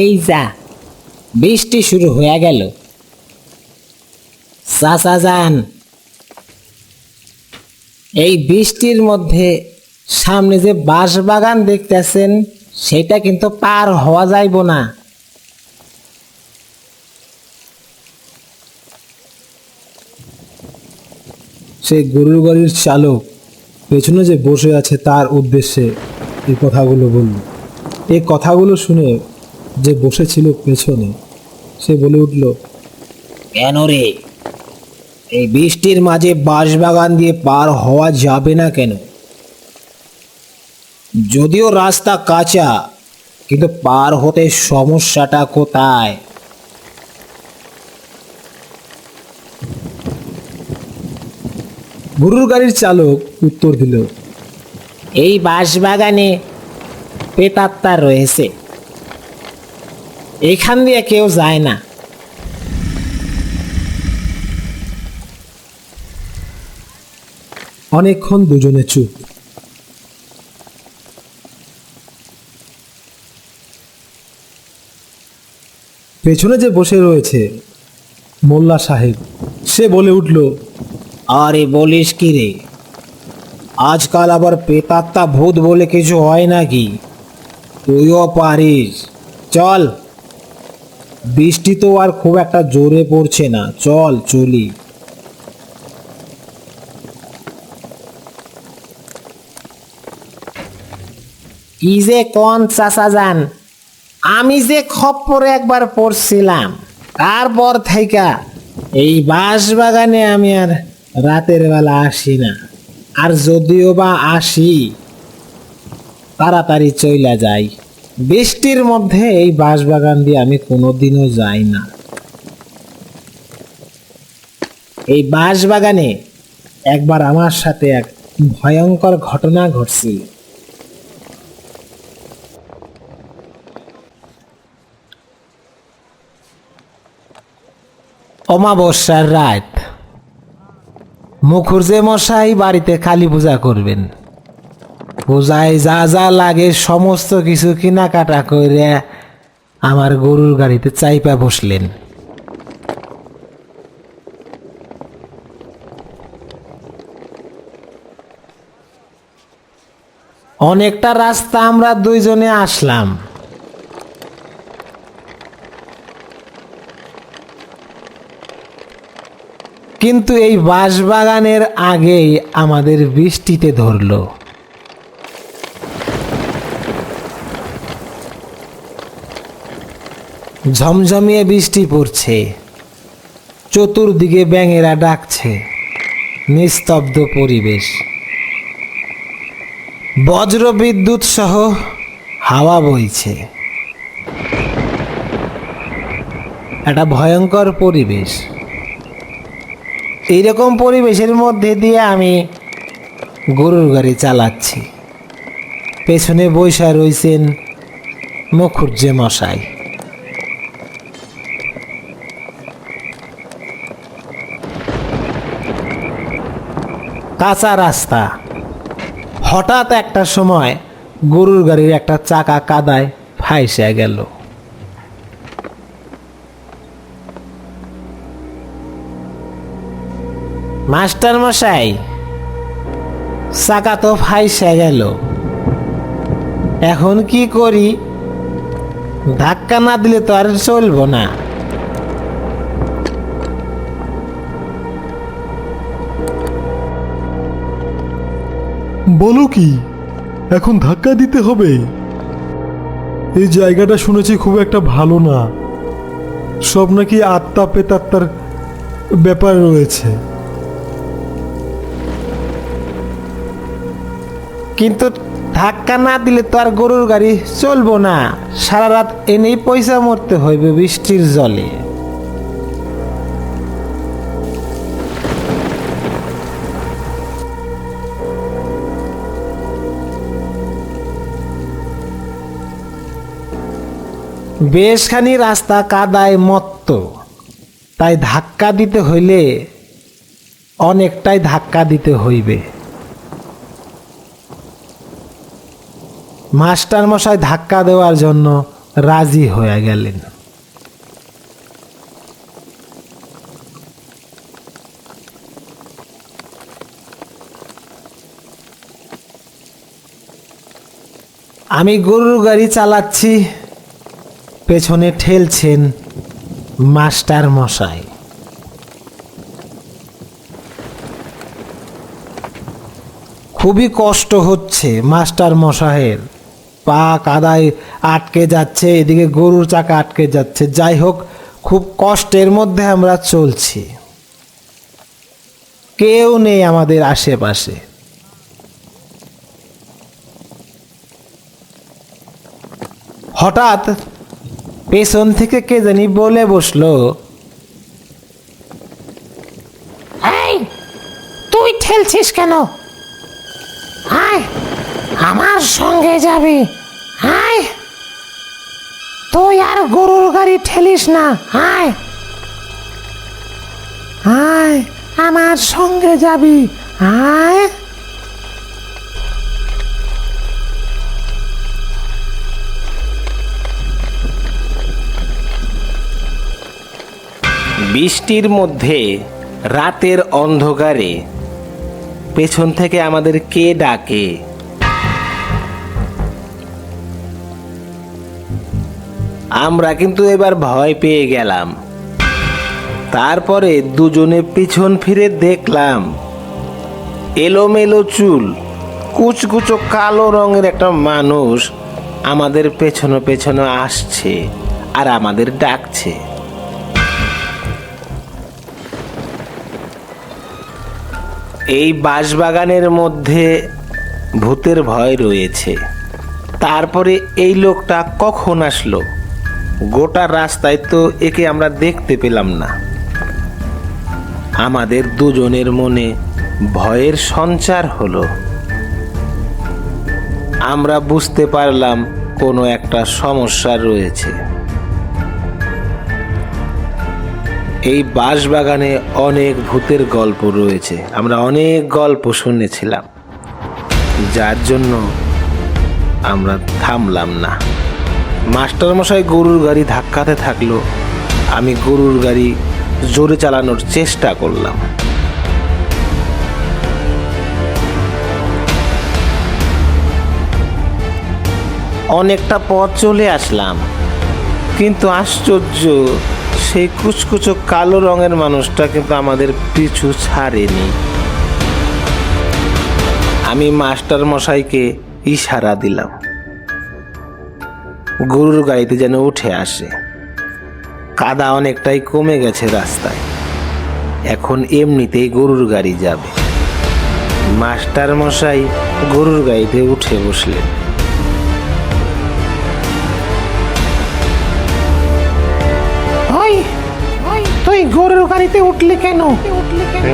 এই যা, বৃষ্টি শুরু হয়ে গেল। চাচা যান। এই বৃষ্টির মধ্যে সামনে যে বাঁশ বাগান দেখতেছেন, সেটা কিন্তু পার হওয়া যাইব না। সেই গরুর গাড়ির চালক পেছনে যে বসে আছে তার উদ্দেশ্যে এই কথাগুলো বলল। এই কথাগুলো শুনে যে বসেছিল পেছনে সে বলে উঠল কেন রে? এই বৃষ্টির মাঝে বাঁশবাগান দিয়ে পার হওয়া যাবে না কেন? যদিও রাস্তা কাঁচা কিন্তু পার হতে সমস্যাটা কোথায়? গরুর গাড়ির চালক উত্তর দিল এই বাঁশবাগানে পেতাত্তা রয়েছে। এখান দিয়ে কেউ যায় না। অনেকক্ষণ দুজনে চুপ। পেছনে যে বসে রয়েছে মোল্লা সাহেব সে বলে উঠল আরে বলিস কি রে? আজকাল আবার পেতাত্তা ভূত বলে কিছু হয় নাকি? তুইও পারিস। চল। বৃষ্টি তো আর খুব একটা জোরে পড়ছে না। চল, চলি। কি যে কোন যান। আমি যে খপ্পরে একবার পড়ছিলাম, তারপর থেকে এই বাঁশ বাগানে আমি আর রাতের বেলা আসি না। আর যদিও বা আসি, তাড়াতাড়ি চইলা যাই। বৃষ্টির মধ্যে এই বাঁশ বাগান দিয়ে আমি কোনোদিনও যাই না। এই বাঁশ বাগানে একবার আমার সাথে এক ভয়ঙ্কর ঘটনা ঘটছিল অমাবস্যার রাত। মুখুর্জে মশাই বাড়িতে কালী পূজা করবেন। পূজায় যা যা লাগে সমস্ত কিছু কেনাকাটা করে আমার গরুর গাড়িতে চাইপা বসলেন। অনেকটা রাস্তা আমরা দুইজনে আসলাম। কিন্তু এই বাঁশবাগানের আগেই আমাদের বৃষ্টিতে ধরলো। ঝমঝমিয়ে বৃষ্টি পড়ছে। চতুর্দিকে ব্যাঙেরা ডাকছে। নিস্তব্ধ পরিবেশ। বজ্র বিদ্যুৎ সহ হাওয়া বইছে। একটা ভয়ঙ্কর পরিবেশ। এইরকম পরিবেশের মধ্যে দিয়ে আমি গরুর গাড়ি চালাচ্ছি। পেছনে বৈশা রয়েছেন মুখুজ্জে মশাই। কাঁচা রাস্তা। হঠাৎ একটা সময় গরুর গাড়ির একটা চাকা কাদায় ফাইসে গেল। মাস্টার মশাই, চাকা তো ফাইসে গেল। এখন কি করি? ধাক্কা না দিলে তো আর চলবো না। বলো কি? এখন ধাক্কা দিতে হবে। এই জায়গাটা শুনেছি খুব একটা ভালো না। সব নাকি আত্মা পেতাত্মার ব্যাপার রয়েছে। কিন্তু ধাক্কা না দিলে তো আর গরুর গাড়ি চলবো না। সারা রাত এনেই পয়সা মরতে হইবে বৃষ্টির জলে। বেশখানি রাস্তা কাদায় মত্ত, তাই ধাক্কা দিতে হইলে অনেকটাই ধাক্কা দিতে হইবে। মাস্টার মশাই ধাক্কা দেওয়ার জন্য রাজি হয়ে গেলেন। আমি গরুর গাড়ি চালাচ্ছি। পেছনে ঠেলছেন মাস্টার মশাই। খুবই কষ্ট হচ্ছে মাস্টার মশাইয়ের। পা কাদায় আটকে যাচ্ছে, এদিকে গরুর চাকা আটকে যাচ্ছে। যাই হোক, খুব কষ্টের মধ্যে আমরা চলছি। কেউ নেই আমাদের আশেপাশে। হঠাৎ পেছন থেকে কে জানি বলে বসল। এই, তুই ঠেলছিস কেন? আয়, আমার সঙ্গে যাবি। তুই আর গরুর গাড়ি ঠেলিস না। আয়। আয়, আমার সঙ্গে যাবি। আয়। বৃষ্টির মধ্যে রাতের অন্ধকারে পেছন থেকে আমাদের কে ডাকে? আমরা কিন্তু এবার ভয় পেয়ে গেলাম। তারপরে দুজনে পিছন ফিরে দেখলাম, এলোমেলো চুল, কুচকুচো কালো রঙের একটা মানুষ আমাদের পেছনে পেছনে আসছে আর আমাদের ডাকছে। এই বাঁশবাগানের মধ্যে ভূতের ভয় রয়েছে। তারপরে এই লোকটা কখন আসলো? গোটা রাস্তায় তো একে আমরা দেখতে পেলাম না। আমাদের দুজনের মনে ভয়ের সঞ্চার হলো। আমরা বুঝতে পারলাম কোনো একটা সমস্যা রয়েছে। এই বাঁশবাগানে অনেক ভূতের গল্প রয়েছে। আমরা অনেক গল্প শুনেছিলাম। যার জন্য আমরা থামলাম না। মাস্টারমশাই গরুর গাড়ি ধাক্কাতে থাকল। আমি গরুর গাড়ি জোরে চালানোর চেষ্টা করলাম। অনেকটা পথ চলে আসলাম। কিন্তু আশ্চর্য সেই কুচকুচো কালো রঙের মানুষটা কিন্তু আমাদের পিছু ছাড়েনি। আমি মাস্টার মশাইকে ইশারা দিলাম। গরুর গাড়িতে যেন উঠে আসে। কাদা অনেকটাই কমে গেছে রাস্তায়। এখন এমনিতেই গরুর গাড়ি যাবে। মাস্টার মশাই গরুর গাড়িতে উঠে বসলেন। তুই গরুর গাড়িতে উঠলি কেন?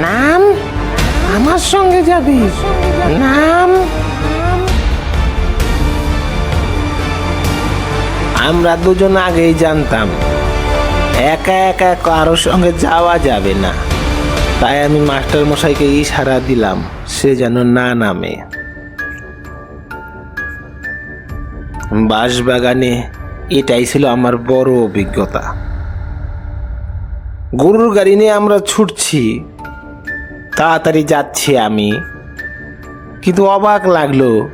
নাম? আমার সঙ্গে যাবি? নাম? আমরা দুজন আগেই জানতাম একা একা কারোর সঙ্গে যাওয়া যাবে না। তাই আমি মাস্টার মশাইকে ইশারা দিলাম সে যেন না নামে। বাঁশবাগানে এটাই ছিল আমার বড় অভিজ্ঞতা। গরুর গাড়ি নিয়ে আমরা ছুটছি। তাড়াতাড়ি যাচ্ছি আমি। কিন্তু অবাক লাগল,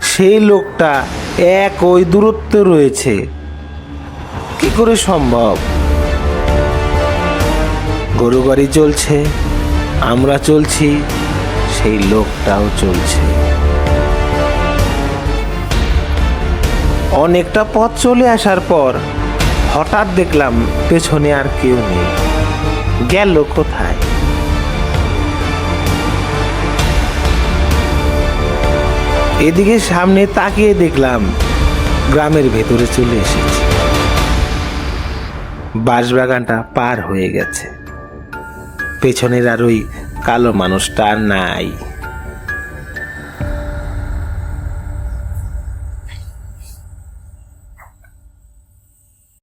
সেই লোকটা এক ওই দূরত্ব রয়েছে। কি করে সম্ভব? গরু গাড়ি চলছে, আমরা চলছি, সেই লোকটাও চলছে। অনেকটা পথ চলে আসার পর হঠাৎ দেখলাম পেছনে আর কেউ নেই। গেল কোথায়? এদিকে সামনে তাকিয়ে দেখলাম গ্রামের ভেতরে চলে এসেছি। বাঁশবাগানটা পার হয়ে গেছে। পেছনের আর ওই কালো মানুষটা নাই।